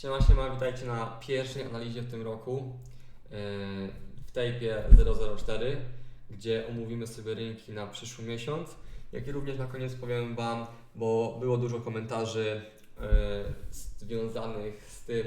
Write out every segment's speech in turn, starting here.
Siema, siema, witajcie na pierwszej analizie w tym roku yy, w tejpie 004, gdzie omówimy sobie rynki na przyszły miesiąc, jak i również na koniec powiem Wam, bo było dużo komentarzy yy, związanych z tym,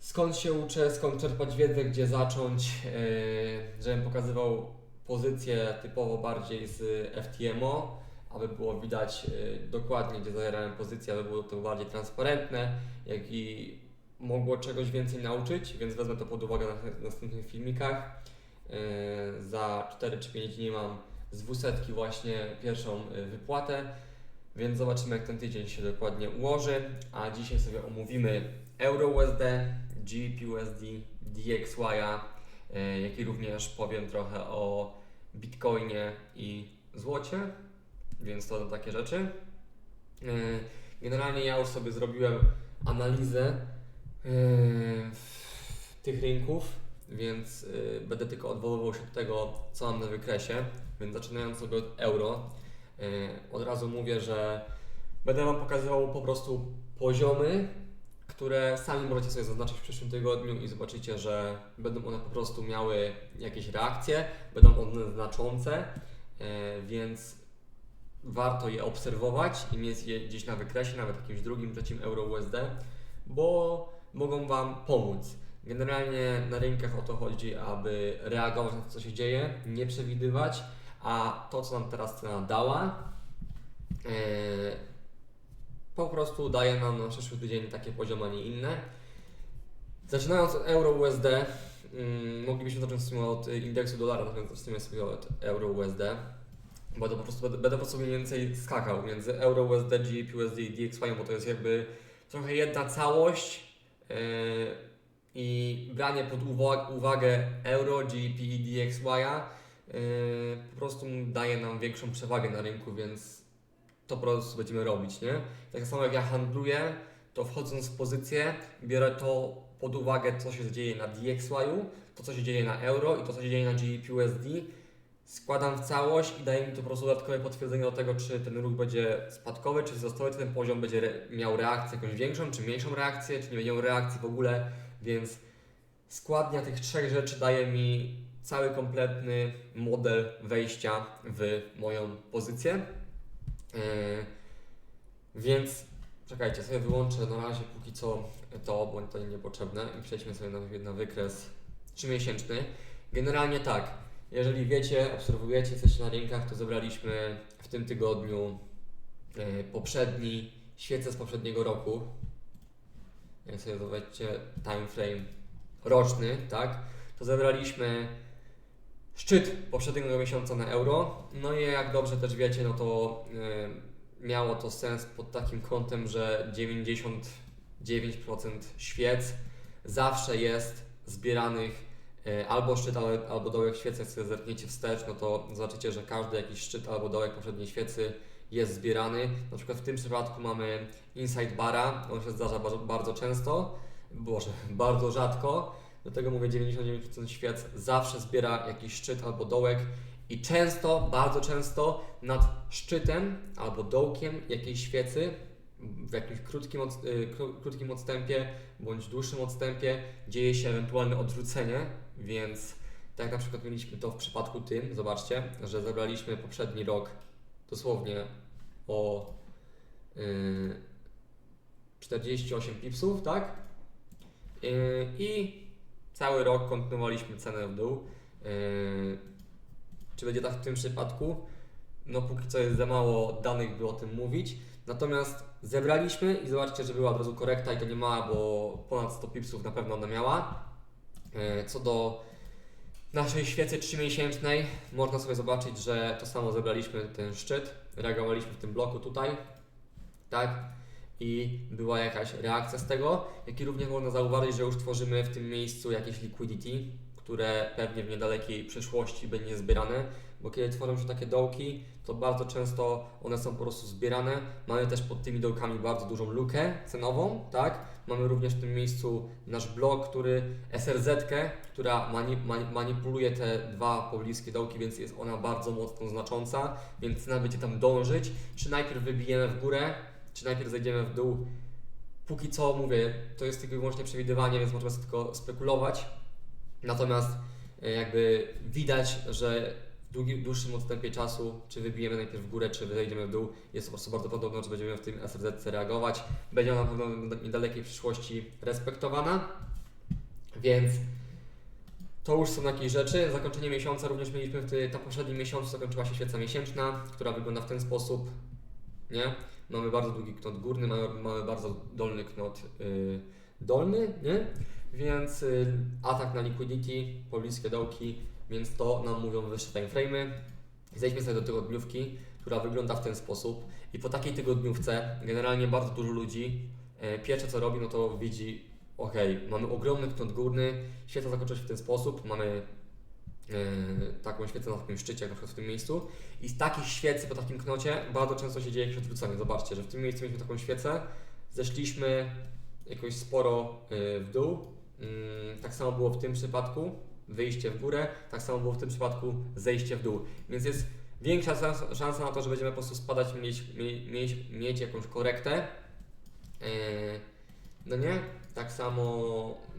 skąd się uczę, skąd czerpać wiedzę, gdzie zacząć, yy, żebym pokazywał pozycję typowo bardziej z FTMO, aby było widać yy, dokładnie, gdzie zajęłem pozycję, aby było to bardziej transparentne, jak i mogło czegoś więcej nauczyć, więc wezmę to pod uwagę na następnych filmikach. Yy, Za 4 czy 5 dni mam z dwusetki właśnie pierwszą yy, wypłatę, więc zobaczymy jak ten tydzień się dokładnie ułoży, a dzisiaj sobie omówimy EURUSD, GBPUSD, DXY, jak i również powiem trochę o Bitcoinie i złocie, więc to takie rzeczy. Yy, Generalnie ja już sobie zrobiłem analizę yy, tych rynków, więc yy, będę tylko odwoływał się do tego, co mam na wykresie. Więc zaczynając sobie od euro, od razu mówię, że będę Wam pokazywał po prostu poziomy, które sami możecie sobie zaznaczyć w przyszłym tygodniu i zobaczycie, że będą one po prostu miały jakieś reakcje, będą one znaczące, więc warto je obserwować i mieć je gdzieś na wykresie, nawet jakimś drugim, trzecim euro USD, bo mogą Wam pomóc. Generalnie na rynkach o to chodzi, aby reagować na to, co się dzieje, nie przewidywać, a to, co nam teraz cena dała, e, po prostu daje nam na przyszły tydzień takie poziomy, a nie inne. Zaczynając od euro USD, mm, moglibyśmy zacząć w sumie od indeksu dolara, natomiast sumie sobie od euro USD to po prostu będę, będę po prostu mniej więcej skakał między Euro, USD, GBP, i DXY, bo to jest jakby trochę jedna całość yy, i branie pod uwa- uwagę Euro, GBP i DXY yy, po prostu daje nam większą przewagę na rynku, więc to po prostu będziemy robić, nie? Tak samo jak ja handluję, to wchodząc w pozycję, biorę to pod uwagę, co się dzieje na DXY, to co się dzieje na Euro i to co się dzieje na GBP, USD składam w całość i daje mi to po prostu dodatkowe potwierdzenie do tego, czy ten ruch będzie spadkowy, czy wzrostowy, czy ten poziom będzie re- miał reakcję jakąś większą, czy mniejszą reakcję, czy nie będzie miał reakcji w ogóle, więc składnia tych trzech rzeczy daje mi cały kompletny model wejścia w moją pozycję. Yy, więc czekajcie, sobie wyłączę na razie póki co to, bo to niepotrzebne i przejdźmy sobie na, na wykres 3-miesięczny. Generalnie tak, jeżeli wiecie, obserwujecie, jesteście na rynkach, to zebraliśmy w tym tygodniu e, poprzedni świece z poprzedniego roku. Jak sobie zobaczycie time frame roczny, tak? To zebraliśmy szczyt poprzedniego miesiąca na euro. No i jak dobrze też wiecie, no to e, miało to sens pod takim kątem, że 99% świec zawsze jest zbieranych albo szczyt, albo dołek świecy, jak sobie zerkniecie wstecz, no to zobaczycie, że każdy jakiś szczyt albo dołek poprzedniej świecy jest zbierany. Na przykład w tym przypadku mamy inside bara, on się zdarza bardzo, często, boże, bardzo rzadko, dlatego mówię 99% świec zawsze zbiera jakiś szczyt albo dołek i często, bardzo często nad szczytem albo dołkiem jakiejś świecy w jakimś krótkim, od, y, kró- krótkim odstępie bądź dłuższym odstępie dzieje się ewentualne odwrócenie, więc tak na przykład mieliśmy to w przypadku tym, zobaczcie, że zebraliśmy poprzedni rok dosłownie o y, 48 pipsów, tak? Y, I cały rok kontynuowaliśmy cenę w dół. Y, czy będzie tak w tym przypadku? No póki co jest za mało danych, by o tym mówić. Natomiast zebraliśmy i zobaczcie, że była od razu korekta i to nie mała, bo ponad 100 pipsów na pewno ona miała. E, Co do naszej świecy 3-miesięcznej, można sobie zobaczyć, że to samo zebraliśmy ten szczyt, reagowaliśmy w tym bloku tutaj, tak? I była jakaś reakcja z tego, jak i również można zauważyć, że już tworzymy w tym miejscu jakieś liquidity, które pewnie w niedalekiej przyszłości będzie zbierane, bo kiedy tworzą się takie dołki, to bardzo często one są po prostu zbierane. Mamy też pod tymi dołkami bardzo dużą lukę cenową, tak? Mamy również w tym miejscu nasz blok, który SRZ, która mani, mani, manipuluje te dwa pobliskie dołki, więc jest ona bardzo mocno znacząca, więc cena będzie tam dążyć. Czy najpierw wybijemy w górę, czy najpierw zejdziemy w dół, póki co mówię, to jest tylko i wyłącznie przewidywanie, więc sobie tylko spekulować. Natomiast e, jakby widać, że w długi, dłuższym odstępie czasu, czy wybijemy najpierw w górę, czy zejdziemy w dół, jest po prostu bardzo podobno, że będziemy w tym SRZ reagować. Będzie ona na pewno w niedalekiej przyszłości respektowana, więc to już są jakieś rzeczy. Zakończenie miesiąca również mieliśmy w ty, na poprzednim miesiącu zakończyła się świeca miesięczna, która wygląda w ten sposób, nie? Mamy bardzo długi knot górny, mamy, mamy bardzo dolny knot yy, dolny, nie? Więc y, atak na liquidity, pobliskie dołki, więc to nam mówią wyższe timeframe'y. Zejdźmy sobie do tygodniówki, która wygląda w ten sposób i po takiej tygodniówce generalnie bardzo dużo ludzi e, pierwsze co robi, no to widzi ok, mamy ogromny knot górny, świeca zakończyła się w ten sposób, mamy e, taką świecę na takim szczycie, na przykład w tym miejscu i z takich świecy po takim knocie bardzo często się dzieje jakieś odwrócenie. Zobaczcie, że w tym miejscu mieliśmy taką świecę, zeszliśmy jakoś sporo e, w dół, Mm, tak samo było w tym przypadku, wyjście w górę, tak samo było w tym przypadku zejście w dół. Więc jest większa szansa, na to, że będziemy po prostu spadać, mieć, mieć, mieć, jakąś korektę. Yy, no nie? Tak samo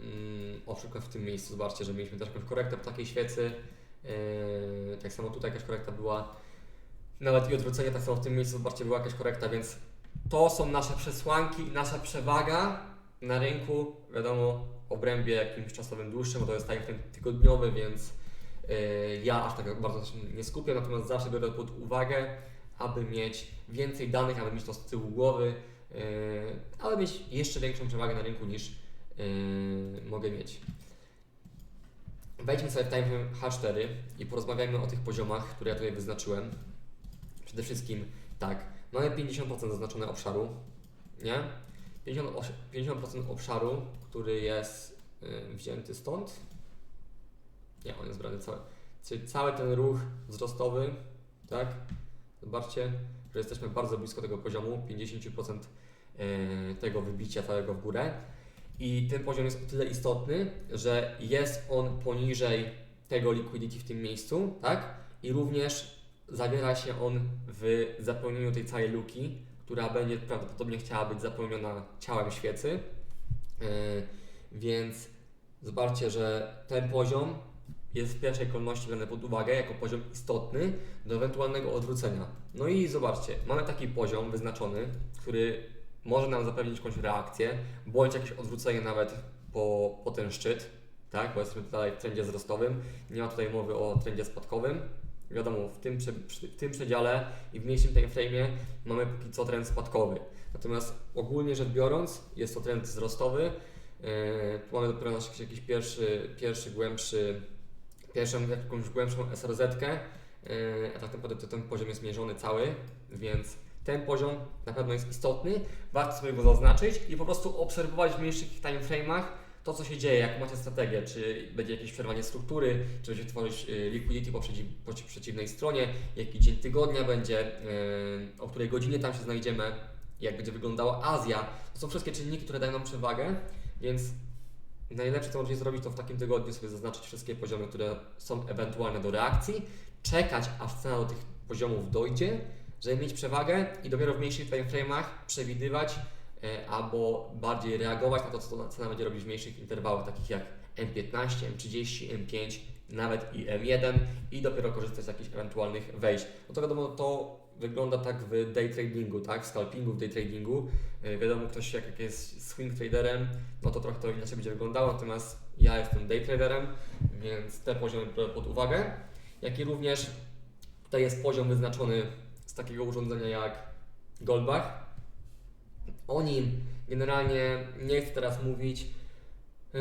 mm, o przykład w tym miejscu, zobaczcie, że mieliśmy też jakąś korektę po takiej świecy. Yy, tak samo tutaj jakaś korekta była. Nawet i odwrócenie, tak samo w tym miejscu, zobaczcie, była jakaś korekta, więc to są nasze przesłanki nasza przewaga na rynku. Wiadomo, obrębie jakimś czasowym dłuższym, bo to jest timeframe tygodniowy, więc yy, ja aż tak bardzo się nie skupię, natomiast zawsze biorę pod uwagę, aby mieć więcej danych, aby mieć to z tyłu głowy, yy, aby mieć jeszcze większą przewagę na rynku niż yy, mogę mieć. Wejdźmy sobie w timeframe H4 i porozmawiajmy o tych poziomach, które ja tutaj wyznaczyłem. Przede wszystkim tak, mamy 50% zaznaczone obszaru, nie? 50%, osi- 50% obszaru, który jest y, wzięty stąd. Nie, on jest brany cały. Czyli cały ten ruch wzrostowy, tak? Zobaczcie, że jesteśmy bardzo blisko tego poziomu, 50% y, tego wybicia całego w górę. I ten poziom jest o tyle istotny, że jest on poniżej tego liquidity w tym miejscu, tak? I również zawiera się on w zapełnieniu tej całej luki, która będzie prawdopodobnie chciała być zapełniona ciałem świecy. Yy, więc zobaczcie, że ten poziom jest w pierwszej kolejności brany pod uwagę jako poziom istotny do ewentualnego odwrócenia. No i zobaczcie, mamy taki poziom wyznaczony, który może nam zapewnić jakąś reakcję, bądź jakieś odwrócenie nawet po, po ten szczyt, tak? bo jesteśmy tutaj w trendzie wzrostowym, nie ma tutaj mowy o trendzie spadkowym. Wiadomo, w tym, w tym przedziale i w mniejszym timeframe'ie mamy póki co trend spadkowy. Natomiast ogólnie rzecz biorąc, jest to trend wzrostowy. Yy, mamy dopiero nasz jakiś pierwszy, pierwszy głębszy, pierwszą jakąś głębszą SRZ-kę, yy, a tak naprawdę to ten poziom jest mierzony cały, więc ten poziom na pewno jest istotny, warto sobie go zaznaczyć i po prostu obserwować w mniejszych timeframe'ach to, co się dzieje, jak macie strategię, czy będzie jakieś przerwanie struktury, czy będzie tworzyć y, liquidity po, przeciw, po przeciwnej stronie, jaki dzień tygodnia będzie, yy, o której godzinie tam się znajdziemy, jak będzie wyglądała Azja. To są wszystkie czynniki, które dają nam przewagę, więc najlepsze, co możecie zrobić, to w takim tygodniu sobie zaznaczyć wszystkie poziomy, które są ewentualne do reakcji, czekać, aż cena do tych poziomów dojdzie, żeby mieć przewagę i dopiero w mniejszych timeframe'ach przewidywać albo bardziej reagować na to, co cena będzie robić w mniejszych interwałach, takich jak M15, M30, M5, nawet i M1 i dopiero korzystać z jakichś ewentualnych wejść. No to wiadomo, to wygląda tak w day tradingu, tak? W scalpingu, w day tradingu. E, Wiadomo, ktoś jak jest swing traderem, no to trochę to inaczej będzie wyglądało, natomiast ja jestem day traderem, więc te poziomy biorę pod uwagę, jak i również tutaj jest poziom wyznaczony z takiego urządzenia jak Goldbach. O nim generalnie nie chcę teraz mówić. Yy,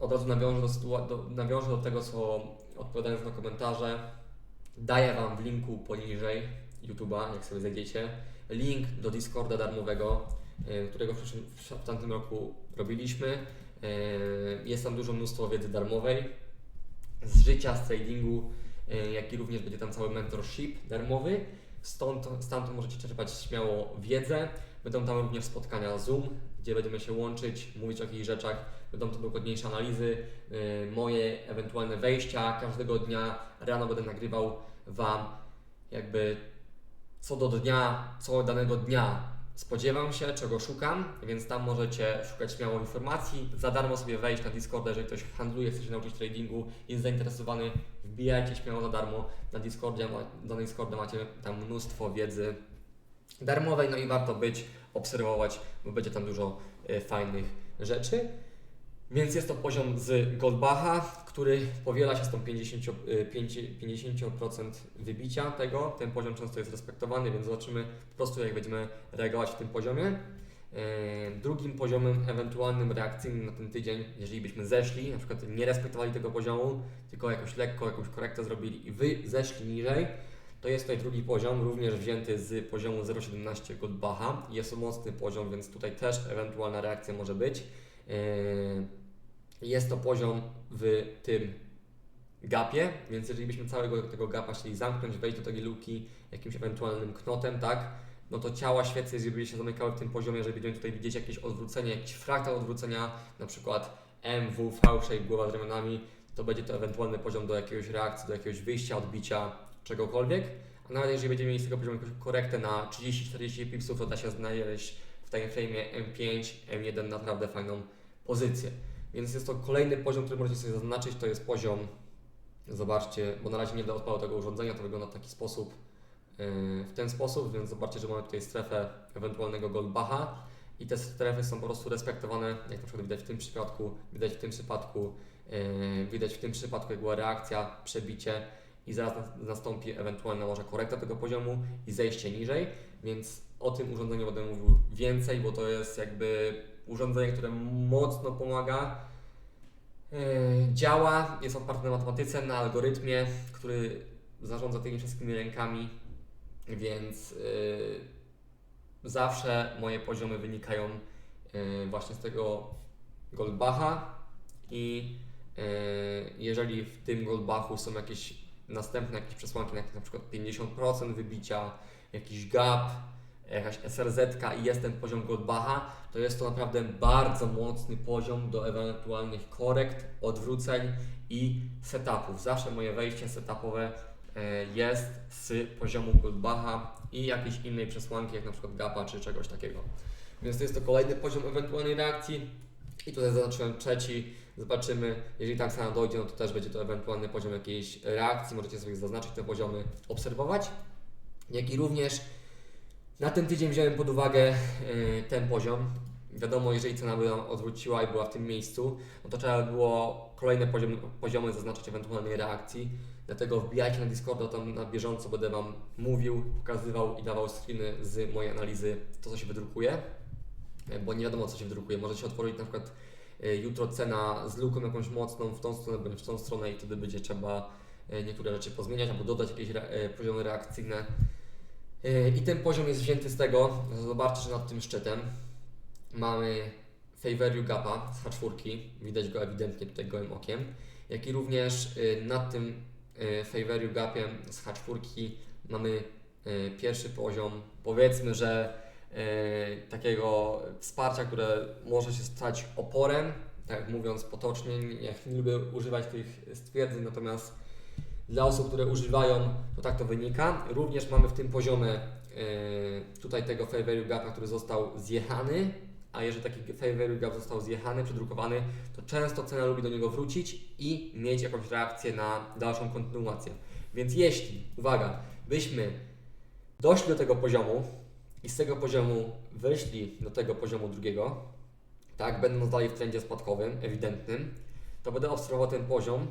od razu nawiążę do, do, nawiążę do tego, co odpowiadając na komentarze. Daję Wam w linku poniżej YouTube'a, jak sobie zejdziecie, link do Discorda darmowego, yy, którego w, przyszłym, w tamtym roku robiliśmy. Yy, Jest tam dużo mnóstwo wiedzy darmowej z życia, z tradingu, yy, jak i również będzie tam cały mentorship darmowy. Stąd, stamtąd możecie czerpać śmiało wiedzę. Będą tam również spotkania Zoom, gdzie będziemy się łączyć, mówić o jakichś rzeczach. Będą to dokładniejsze analizy, yy, moje ewentualne wejścia każdego dnia. Rano będę nagrywał Wam jakby co do dnia, co danego dnia spodziewam się, czego szukam, więc tam możecie szukać śmiało informacji. Za darmo sobie wejść na Discorda, jeżeli ktoś handluje, chce się nauczyć tradingu, jest zainteresowany, wbijajcie śmiało za darmo na Discordzie, na Discordzie macie tam mnóstwo wiedzy darmowej, no i warto być, obserwować, bo będzie tam dużo e, fajnych rzeczy. Więc jest to poziom z Goldbacha, który powiela się z tą 50%, y, 50% wybicia tego. Ten poziom często jest respektowany, więc zobaczymy po prostu, jak będziemy reagować w tym poziomie. E, Drugim poziomem ewentualnym reakcyjnym na ten tydzień, jeżeli byśmy zeszli, na przykład nie respektowali tego poziomu, tylko jakoś lekko jakąś korektę zrobili i wy zeszli niżej, to jest tutaj drugi poziom, również wzięty z poziomu 0,17 Goldbacha. Jest to mocny poziom, więc tutaj też ewentualna reakcja może być. Jest to poziom w tym gapie, więc jeżeli byśmy całego tego gapa chcieli zamknąć, wejść do tej luki jakimś ewentualnym knotem, tak, no to ciała świecy, jeżeli się zamykały w tym poziomie, jeżeli będziemy tutaj widzieć jakieś odwrócenie, jakiś fraktal odwrócenia, na przykład MW, V-shape, głowa z ramionami, to będzie to ewentualny poziom do jakiegoś reakcji, do jakiegoś wyjścia, odbicia, czegokolwiek. A nawet jeżeli będziemy mieli z tego poziomu jakąś korektę na 30-40 pipsów, to da się znaleźć w timeframe M5, M1 naprawdę fajną pozycję. Więc jest to kolejny poziom, który możecie sobie zaznaczyć, to jest poziom, zobaczcie, bo na razie nie da odpału tego urządzenia, to wygląda w taki sposób, yy, w ten sposób, więc zobaczcie, że mamy tutaj strefę ewentualnego Goldbacha i te strefy są po prostu respektowane, jak na przykład widać w tym przypadku, widać w tym przypadku, yy, widać w tym przypadku jak była reakcja, przebicie i zaraz nas- nastąpi ewentualna może korekta tego poziomu i zejście niżej, więc o tym urządzeniu będę mówił więcej, bo to jest jakby urządzenie, które mocno pomaga. Yy, Działa, jest oparte na matematyce, na algorytmie, który zarządza tymi wszystkimi rękami, więc yy, zawsze moje poziomy wynikają yy, właśnie z tego Goldbacha i jeżeli w tym Goldbachu są jakieś następne jakieś przesłanki, jak na przykład 50% wybicia, jakiś gap, jakaś SRZ i jest ten poziom Goldbacha, to jest to naprawdę bardzo mocny poziom do ewentualnych korekt, odwróceń i setupów. Zawsze moje wejście setupowe e, jest z poziomu Goldbacha i jakiejś innej przesłanki, jak na przykład gapa czy czegoś takiego. Więc to jest to kolejny poziom ewentualnej reakcji. I tutaj zaznaczyłem trzeci. Zobaczymy, jeżeli tak samo dojdzie, no to też będzie to ewentualny poziom jakiejś reakcji. Możecie sobie zaznaczyć te poziomy, obserwować. Jak i również na ten tydzień wziąłem pod uwagę y, ten poziom. Wiadomo, jeżeli cena by nam odwróciła i była w tym miejscu, no to trzeba było kolejne poziomy, poziomy zaznaczyć ewentualnej reakcji. Dlatego wbijajcie na Discorda, tam na bieżąco będę Wam mówił, pokazywał i dawał screeny z mojej analizy, to co się wydrukuje, E, bo nie wiadomo co się wydrukuje. Może się otworzyć na przykład e, jutro cena z luką jakąś mocną w tą stronę bądź w tą stronę i wtedy będzie trzeba e, niektóre rzeczy pozmieniać albo dodać jakieś re, poziomy reakcyjne. E, I ten poziom jest wzięty z tego, zobaczcie, że nad tym szczytem mamy Favor Gapa z H4, widać go ewidentnie tutaj gołym okiem, jak i również y, nad tym y, Favor Gapiem z H4 mamy pierwszy poziom, powiedzmy, że takiego wsparcia, które może się stać oporem, tak mówiąc potocznie, nie, nie lubię używać tych stwierdzeń, natomiast dla osób, które używają, to tak to wynika. Również mamy w tym poziomie y, tutaj tego fair value gapa, który został zjechany, a jeżeli taki fair value gap został zjechany, przedrukowany, to często cena lubi do niego wrócić i mieć jakąś reakcję na dalszą kontynuację. Więc jeśli, uwaga, byśmy doszli do tego poziomu i z tego poziomu wyszli do tego poziomu drugiego, tak, będąc dalej w trendzie spadkowym, ewidentnym, to będę obserwował ten poziom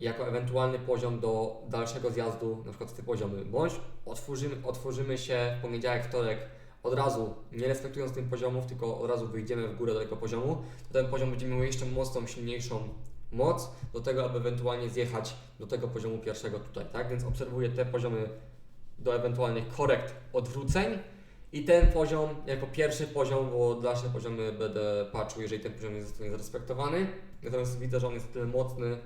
jako ewentualny poziom do dalszego zjazdu, na przykład tym poziomy, bądź otworzymy, otworzymy się w poniedziałek, wtorek od razu, nie respektując tych poziomów, tylko od razu wyjdziemy w górę do tego poziomu, to ten poziom będzie miał jeszcze mocną, silniejszą moc do tego, aby ewentualnie zjechać do tego poziomu pierwszego tutaj, tak? Więc obserwuję te poziomy do ewentualnych korekt, odwróceń i ten poziom jako pierwszy poziom, bo dalsze poziomy będę patrzył, jeżeli ten poziom nie zostanie zarespektowany. Natomiast widzę, że on jest tyle mocny,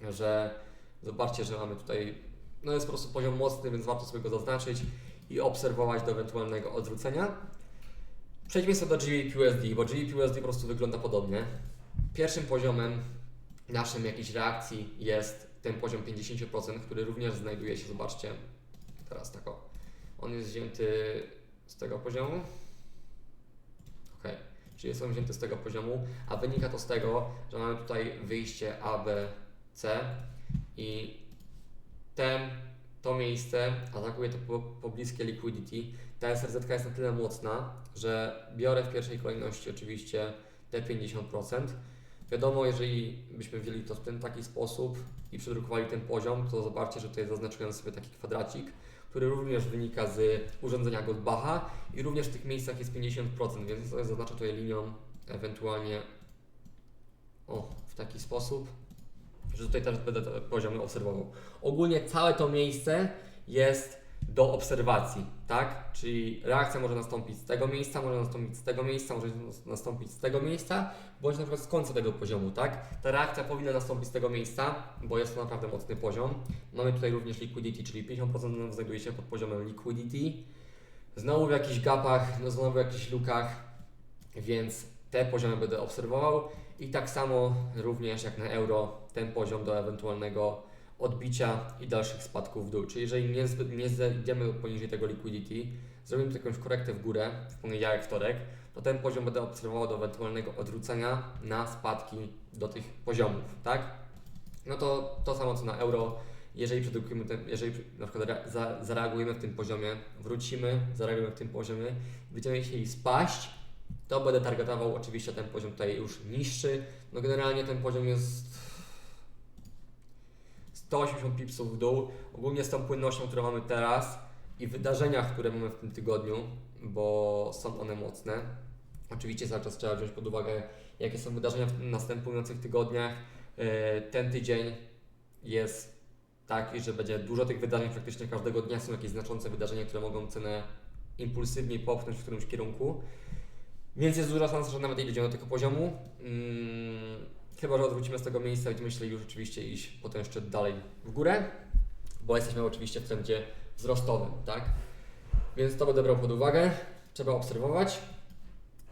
że zobaczcie, że mamy tutaj, no jest po prostu poziom mocny, więc warto sobie go zaznaczyć i obserwować do ewentualnego odwrócenia. Przejdźmy sobie do GBPUSD, bo GBPUSD po prostu wygląda podobnie. Pierwszym poziomem naszym jakiejś reakcji jest ten poziom 50%, który również znajduje się, zobaczcie, teraz tak o, on jest wzięty z tego poziomu, czyli są wzięte z tego poziomu, a wynika to z tego, że mamy tutaj wyjście A, B, C i ten, to miejsce atakuje to po, pobliskie liquidity. Ta SRZ jest na tyle mocna, że biorę w pierwszej kolejności oczywiście te 50%. Wiadomo, jeżeli byśmy wzięli to w ten taki sposób i przedrukowali ten poziom, to zobaczcie, że tutaj zaznaczyłem sobie taki kwadracik, który również wynika z urządzenia Goldbacha i również w tych miejscach jest 50%, więc zaznaczę tutaj linią ewentualnie o, w taki sposób, że tutaj też będę te poziomy obserwował. Ogólnie całe to miejsce jest do obserwacji, tak? Czyli reakcja może nastąpić z tego miejsca, może nastąpić z tego miejsca, może nastąpić z tego miejsca, bądź na przykład z końca tego poziomu, tak? Ta reakcja powinna nastąpić z tego miejsca, bo jest to naprawdę mocny poziom. Mamy tutaj również liquidity, czyli 50% znajduje się pod poziomem liquidity. Znowu w jakichś gapach, no znowu w jakichś lukach, więc te poziomy będę obserwował i tak samo również jak na euro ten poziom do ewentualnego odbicia i dalszych spadków w dół. Czyli jeżeli nie, nie zejdziemy poniżej tego liquidity, zrobimy jakąś korektę w górę w poniedziałek, wtorek, to ten poziom będę obserwował do ewentualnego odwrócenia na spadki do tych poziomów, tak? No to to samo co na euro. Jeżeli przedrukujemy ten, jeżeli na przykład re- za, zareagujemy w tym poziomie, wrócimy, zareagujemy w tym poziomie, będziemy chcieli spaść, to będę targetował oczywiście ten poziom tutaj już niższy. No generalnie ten poziom jest 180 pipsów w dół. Ogólnie z tą płynnością, którą mamy teraz i wydarzeniach, które mamy w tym tygodniu, bo są one mocne. Oczywiście cały czas trzeba wziąć pod uwagę, jakie są wydarzenia w następujących tygodniach. Yy, Ten tydzień jest taki, że będzie dużo tych wydarzeń, praktycznie każdego dnia są jakieś znaczące wydarzenia, które mogą cenę impulsywnie popchnąć w którymś kierunku. Więc jest duża szansa, że nawet nie dojdziemy do tego poziomu. Mm, chyba, że odwrócimy z tego miejsca i myśleli już oczywiście iść potem jeszcze dalej w górę, bo jesteśmy oczywiście w trendzie wzrostowym, tak? Więc to będę brał pod uwagę, trzeba obserwować.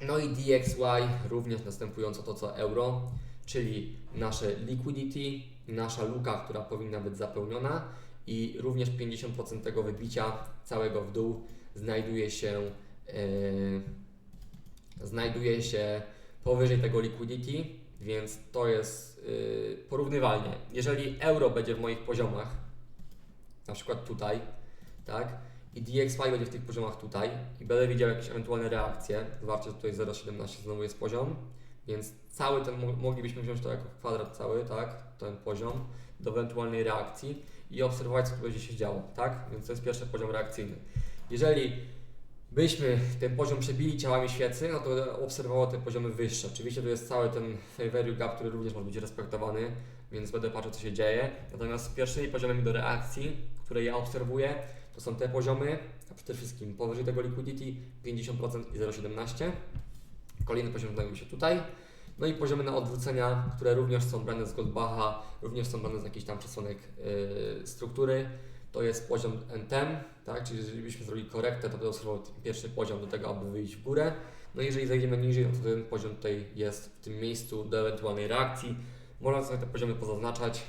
No i DXY również następująco to co euro, czyli nasze liquidity, nasza luka, która powinna być zapełniona i również 50% tego wybicia całego w dół znajduje się yy, znajduje się powyżej tego liquidity, więc to jest yy, porównywalnie. Jeżeli euro będzie w moich poziomach, na przykład tutaj, tak, i DXY będzie w tych poziomach tutaj i będę widział jakieś ewentualne reakcje, zobaczcie, tutaj 0,17 znowu jest poziom, więc cały ten, mo- moglibyśmy wziąć to jako kwadrat cały, tak, ten poziom, do ewentualnej reakcji i obserwować, co będzie się działo, tak, więc to jest pierwszy poziom reakcyjny. Jeżeli byśmy ten poziom przebili ciałami świecy, no to będę obserwował te poziomy wyższe. Oczywiście to jest cały ten value gap, który również może być respektowany, więc będę patrzył, co się dzieje. Natomiast pierwszymi poziomami do reakcji, które ja obserwuję, to są te poziomy, a przede wszystkim powyżej tego liquidity 50% i 0,17. Kolejny poziom znajduje się tutaj. No i poziomy na odwrócenia, które również są brane z Goldbacha, również są brane z jakichś tam przesłanek yy, struktury. To jest poziom NTM, tak? czyli jeżeli byśmy zrobili korektę, to będę obserwował pierwszy poziom do tego, aby wyjść w górę. No i jeżeli zejdziemy niżej, no to ten poziom tutaj jest w tym miejscu do ewentualnej reakcji. Można sobie te poziomy pozaznaczać.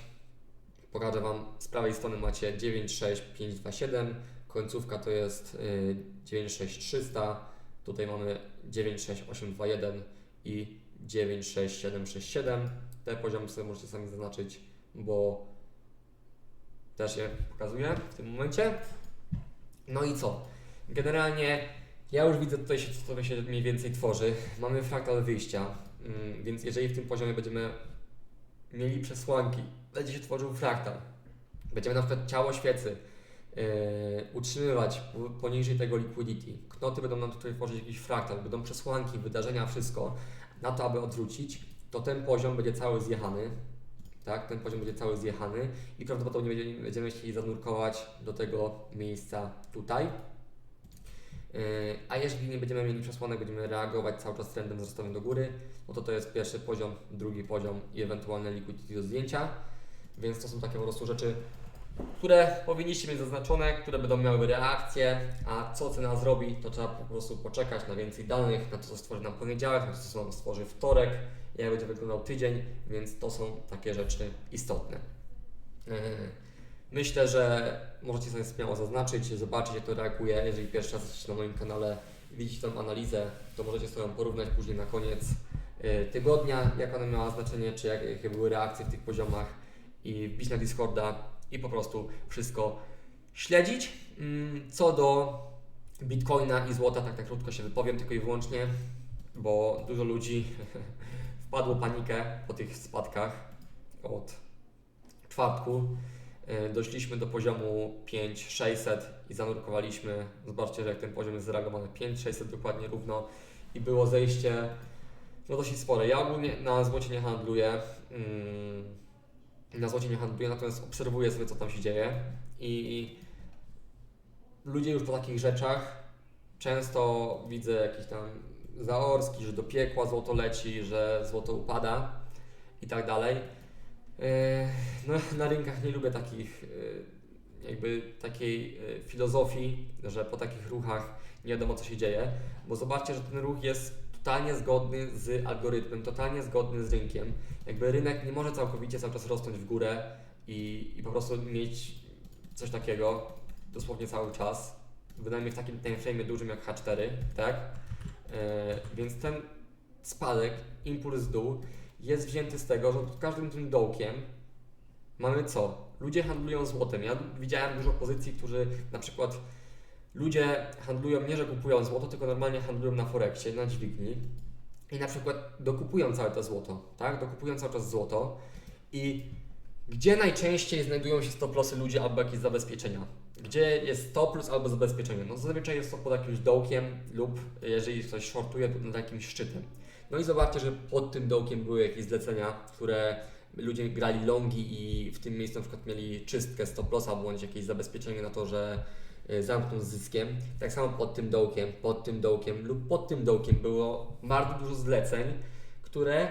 Pokażę Wam, z prawej strony macie 96527, końcówka to jest y, 96300, tutaj mamy 96821 i 96767. Te poziomy sobie możecie sami zaznaczyć, bo też je pokazuję w tym momencie. No i co? Generalnie ja już widzę tutaj, się, co się mniej więcej tworzy. Mamy fraktal wyjścia, mm, więc jeżeli w tym poziomie będziemy mieli przesłanki, będzie się tworzył fraktal, będziemy na przykład ciało świecy yy, utrzymywać po- poniżej tego liquidity, knoty będą nam tutaj tworzyć jakiś fraktal, będą przesłanki, wydarzenia, wszystko na to, aby odwrócić, to ten poziom będzie cały zjechany, tak, ten poziom będzie cały zjechany i prawdopodobnie będziemy, chcieli zanurkować do tego miejsca tutaj. Yy, A jeżeli nie będziemy mieli przesłanek, będziemy reagować cały czas trendem wzrostowym do góry, no to to jest pierwszy poziom, drugi poziom i ewentualne liquidity do zdjęcia. Więc to są takie po prostu rzeczy, które powinniście mieć zaznaczone, które będą miały reakcję, a co cena zrobi, to trzeba po prostu poczekać na więcej danych, na to, co stworzy nam poniedziałek, na to, co nam stworzy wtorek, jak będzie wyglądał tydzień, więc to są takie rzeczy istotne. Yy, Myślę, że możecie sobie śmiało zaznaczyć, zobaczyć jak to reaguje. Jeżeli pierwszy raz jesteście na moim kanale widzicie tą analizę, to możecie sobie ją porównać później na koniec e, tygodnia, jak ona miała znaczenie, czy jak, jakie były reakcje w tych poziomach i wbić na Discorda i po prostu wszystko śledzić. Mm, Co do Bitcoina i złota, tak na krótko się wypowiem tylko i wyłącznie, bo dużo ludzi wpadło panikę po tych spadkach od czwartku. E, Doszliśmy do poziomu 5600 i zanurkowaliśmy. Zobaczcie, że jak ten poziom jest zareagowany 5600 dokładnie równo i było zejście no dosyć spore. Ja ogólnie na złocie nie handluję. mm, Na złocie nie handluję, natomiast obserwuję sobie co tam się dzieje i ludzie już po takich rzeczach często widzę jakiś tam zaorski, że do piekła złoto leci, że złoto upada i tak dalej. Yy, No, na rynkach nie lubię takich, yy, jakby takiej yy, filozofii, że po takich ruchach nie wiadomo co się dzieje, bo zobaczcie, że ten ruch jest totalnie zgodny z algorytmem, totalnie zgodny z rynkiem. Jakby rynek nie może całkowicie cały czas rosnąć w górę i, i po prostu mieć coś takiego dosłownie cały czas, bynajmniej w takim timeframe dużym jak H4, tak? E, więc ten spadek, impuls w dół jest wzięty z tego, że pod każdym tym dołkiem mamy co? Ludzie handlują złotem. Ja widziałem dużo pozycji, którzy na przykład ludzie handlują nie, że kupują złoto, tylko normalnie handlują na Forexie, na dźwigni i na przykład dokupują całe to złoto, tak? Dokupują cały czas złoto i gdzie najczęściej znajdują się stop lossy ludzie albo jakieś zabezpieczenia? Gdzie jest stop loss albo zabezpieczenie? No zazwyczaj jest to pod jakimś dołkiem lub jeżeli ktoś shortuje, to nad jakimś szczytem. No i zobaczcie, że pod tym dołkiem były jakieś zlecenia, które ludzie grali longi i w tym miejscu na przykład mieli czystkę stop lossa bądź jakieś zabezpieczenie na to, że y, zamkną z zyskiem. Tak samo pod tym dołkiem, pod tym dołkiem lub pod tym dołkiem było bardzo dużo zleceń, które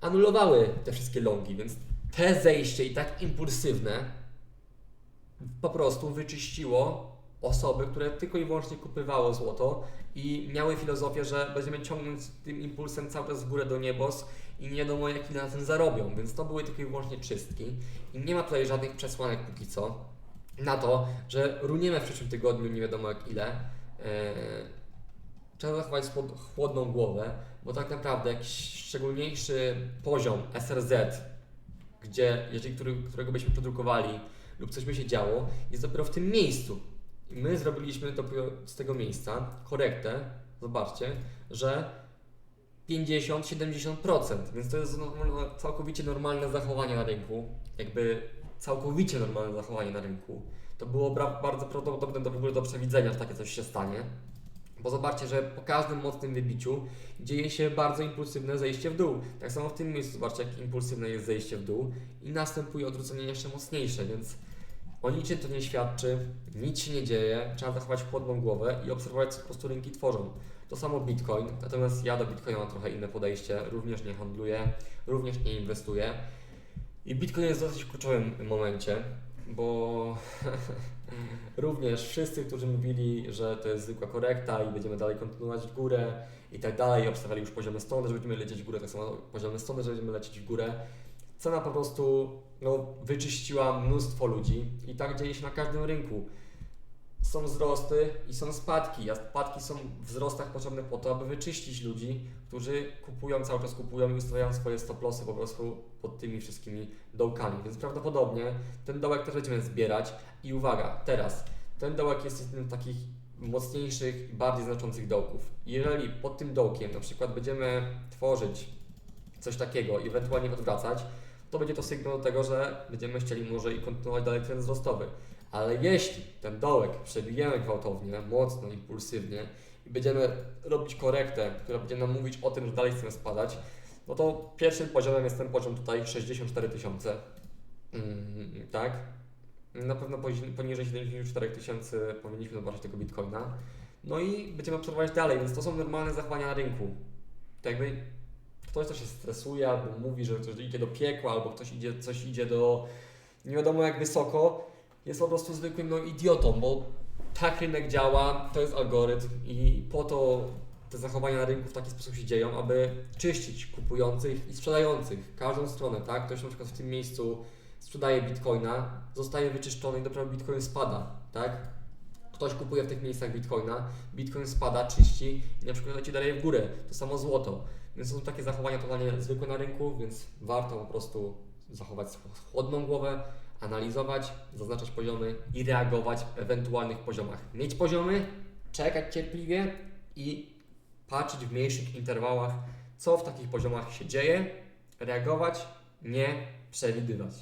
anulowały te wszystkie longi, więc te zejście i tak impulsywne po prostu wyczyściło osoby, które tylko i wyłącznie kupywało złoto i miały filozofię, że będziemy ciągnąć tym impulsem cały czas w górę do niebos i nie wiadomo jak ile na tym zarobią, więc to były tylko i wyłącznie czystki i nie ma tutaj żadnych przesłanek póki co na to, że runiemy w przyszłym tygodniu nie wiadomo jak ile. Eee, trzeba zachować chłodną głowę, bo tak naprawdę jakiś szczególniejszy poziom SRZ, gdzie, jeżeli który, którego byśmy produkowali lub coś by się działo, jest dopiero w tym miejscu. I my zrobiliśmy dopiero z tego miejsca korektę, zobaczcie, że 50-70%, więc to jest całkowicie normalne zachowanie na rynku, jakby całkowicie normalne zachowanie na rynku. To było bardzo prawdopodobne do w ogóle do przewidzenia, że takie coś się stanie. Bo zobaczcie, że po każdym mocnym wybiciu dzieje się bardzo impulsywne zejście w dół. Tak samo w tym miejscu zobaczcie, jak impulsywne jest zejście w dół i następuje odwrócenie jeszcze mocniejsze, więc o niczym to nie świadczy, nic się nie dzieje, trzeba zachować chłodną głowę i obserwować, co po prostu rynki tworzą. To samo Bitcoin, natomiast ja do Bitcoina mam trochę inne podejście, również nie handluję, również nie inwestuję. I Bitcoin jest w dosyć kluczowym momencie, bo również wszyscy, którzy mówili, że to jest zwykła korekta i będziemy dalej kontynuować w górę i tak dalej, obstawiali już poziomy stąd, że będziemy lecieć w górę, tak samo poziomy stąd, że będziemy lecieć w górę. Cena po prostu no, wyczyściła mnóstwo ludzi i tak dzieje się na każdym rynku. Są wzrosty i są spadki, a spadki są w wzrostach potrzebne po to, aby wyczyścić ludzi, którzy kupują, cały czas kupują i ustawiają swoje stop lossy po prostu pod tymi wszystkimi dołkami. Więc prawdopodobnie ten dołek też będziemy zbierać. I uwaga, teraz, ten dołek jest jednym z takich mocniejszych i bardziej znaczących dołków. Jeżeli pod tym dołkiem na przykład będziemy tworzyć coś takiego i ewentualnie odwracać, to będzie to sygnał do tego, że będziemy chcieli może i kontynuować dalej trend wzrostowy. Ale jeśli ten dołek przebijemy gwałtownie, mocno, impulsywnie i będziemy robić korektę, która będzie nam mówić o tym, że dalej chcemy spadać, no to pierwszym poziomem jest ten poziom tutaj 64 tysiące. Mm, tak? Na pewno poniżej 74 tysięcy powinniśmy zobaczyć tego bitcoina. No i będziemy obserwować dalej, więc to są normalne zachowania na rynku. Tak jakby ktoś, kto się stresuje, albo mówi, że ktoś idzie do piekła, albo ktoś idzie, coś idzie do nie wiadomo jak wysoko, jest po prostu zwykłym no, idiotą, bo tak rynek działa, to jest algorytm i po to te zachowania na rynku w taki sposób się dzieją, aby czyścić kupujących i sprzedających każdą stronę, tak? Ktoś na przykład w tym miejscu sprzedaje bitcoina, zostaje wyczyszczony i dopiero bitcoin spada, tak? Ktoś kupuje w tych miejscach bitcoina, bitcoin spada, czyści i na przykład leci dalej w górę. To samo złoto. Więc są takie zachowania totalnie zwykłe na rynku, więc warto po prostu zachować chłodną głowę, analizować, zaznaczać poziomy i reagować w ewentualnych poziomach. Mieć poziomy, czekać cierpliwie i patrzeć w mniejszych interwałach, co w takich poziomach się dzieje, reagować, nie przewidywać.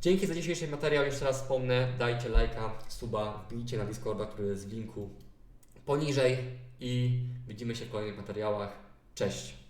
Dzięki za dzisiejszy materiał. Jeszcze raz wspomnę, dajcie lajka, suba, wbijcie na Discorda, który jest w linku poniżej i widzimy się w kolejnych materiałach. Cześć!